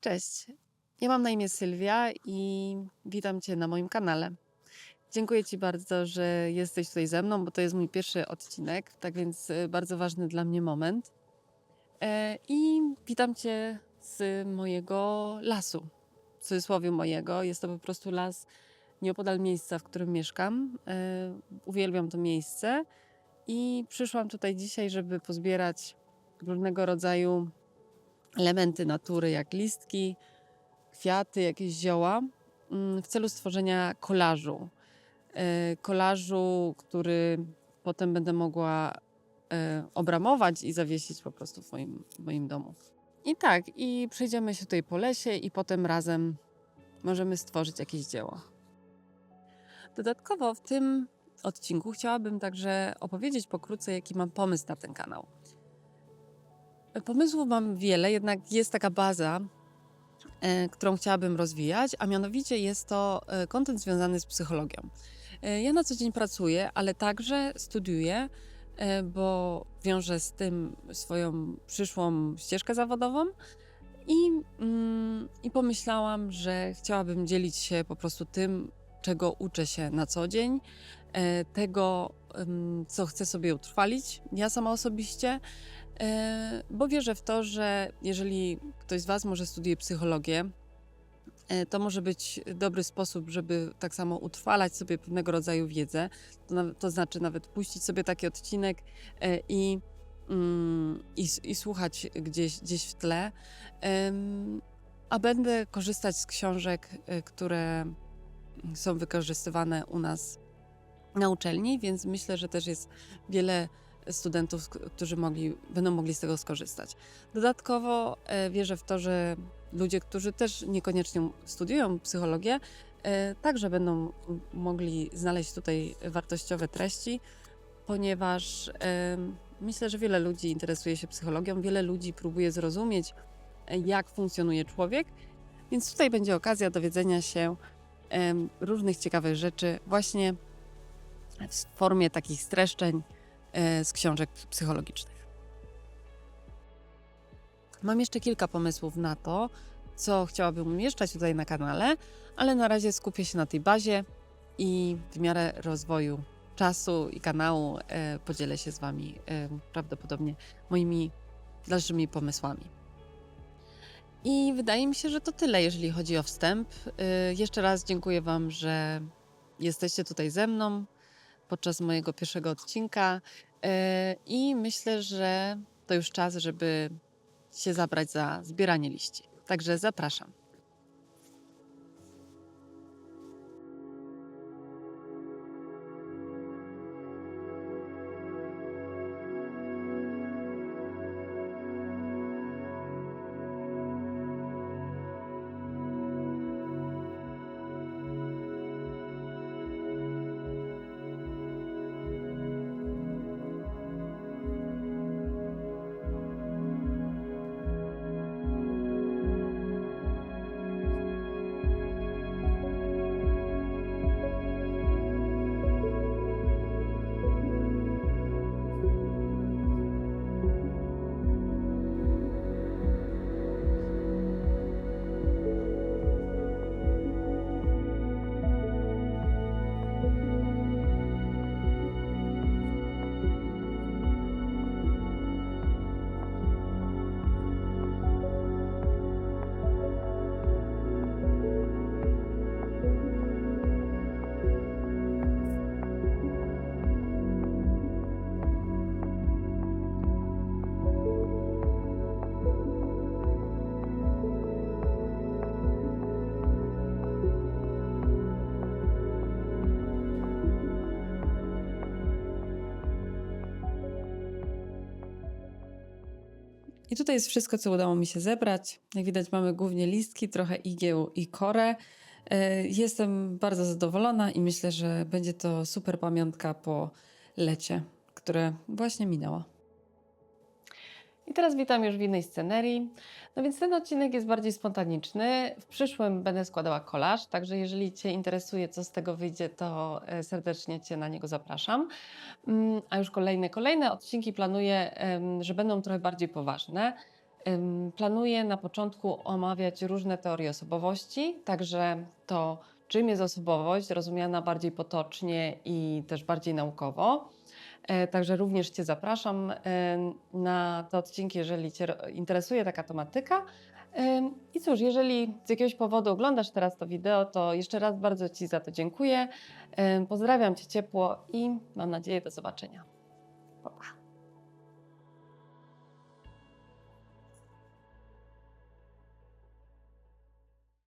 Cześć. Ja mam na imię Sylwia i witam Cię na moim kanale. Dziękuję Ci bardzo, że jesteś tutaj ze mną, bo to jest mój pierwszy odcinek, tak więc y, bardzo ważny dla mnie moment. E, I witam Cię z mojego lasu. W cudzysłowie mojego. Jest to po prostu las nieopodal miejsca, w którym mieszkam. E, Uwielbiam to miejsce i przyszłam tutaj dzisiaj, żeby pozbierać różnego rodzaju elementy natury, jak listki, kwiaty, jakieś zioła, mm, w celu stworzenia kolażu. E, Kolażu, który potem będę mogła e, obramować i zawiesić po prostu w moim, w moim domu. I tak, i przejdziemy się tutaj po lesie i potem razem możemy stworzyć jakieś dzieło. Dodatkowo w tym odcinku chciałabym także opowiedzieć pokrótce, jaki mam pomysł na ten kanał. Pomysłów mam wiele, jednak jest taka baza, e, którą chciałabym rozwijać, a mianowicie jest to e, kontent związany z psychologią. E, Ja na co dzień pracuję, ale także studiuję, bo wiążę z tym swoją przyszłą ścieżkę zawodową. I, mm, I pomyślałam, że chciałabym dzielić się po prostu tym, czego uczę się na co dzień, tego, co chcę sobie utrwalić, ja sama osobiście, bo wierzę w to, że jeżeli ktoś z Was może studiuje psychologię, e, to może być dobry sposób, żeby tak samo utrwalać sobie pewnego rodzaju wiedzę. To, to znaczy nawet puścić sobie taki odcinek e, i, mm, i, i słuchać gdzieś, gdzieś w tle. A będę korzystać z książek, e, które są wykorzystywane u nas na uczelni, więc myślę, że też jest wiele studentów, którzy mogli, będą mogli z tego skorzystać. Dodatkowo e, wierzę w to, że ludzie, którzy też niekoniecznie studiują psychologię, e, także będą mogli znaleźć tutaj wartościowe treści, ponieważ myślę, że wiele ludzi interesuje się psychologią, wiele ludzi próbuje zrozumieć, e, jak funkcjonuje człowiek, więc tutaj będzie okazja dowiedzenia się różnych ciekawych rzeczy właśnie w formie takich streszczeń z książek psychologicznych. Mam jeszcze kilka pomysłów na to, co chciałabym umieszczać tutaj na kanale, ale na razie skupię się na tej bazie i w miarę rozwoju czasu i kanału e, podzielę się z Wami e, prawdopodobnie moimi dalszymi pomysłami. I wydaje mi się, że to tyle, jeżeli chodzi o wstęp. E, jeszcze raz dziękuję Wam, że jesteście tutaj ze mną podczas mojego pierwszego odcinka. E, I myślę, że to już czas, żeby się zabrać za zbieranie liści. Także zapraszam. Tutaj jest wszystko, co udało mi się zebrać. Jak widać, mamy głównie listki, trochę igieł i korę. E, Jestem bardzo zadowolona i myślę, że będzie to super pamiątka po lecie, które właśnie minęło. I teraz witam już w innej scenerii. No więc ten odcinek jest bardziej spontaniczny. W przyszłym będę składała kolaż, także jeżeli Cię interesuje, co z tego wyjdzie, to e, serdecznie Cię na niego zapraszam. Mm, A już kolejne, kolejne odcinki planuję, że będą trochę bardziej poważne. Planuję na początku omawiać różne teorie osobowości, także to, czym jest osobowość, rozumiana bardziej potocznie i też bardziej naukowo. E, Także również Cię zapraszam e, na te odcinki, jeżeli Cię interesuje taka tematyka. Ym, I cóż, jeżeli z jakiegoś powodu oglądasz teraz to wideo, to jeszcze raz bardzo Ci za to dziękuję. Pozdrawiam Cię ciepło i mam nadzieję do zobaczenia. Pa, pa.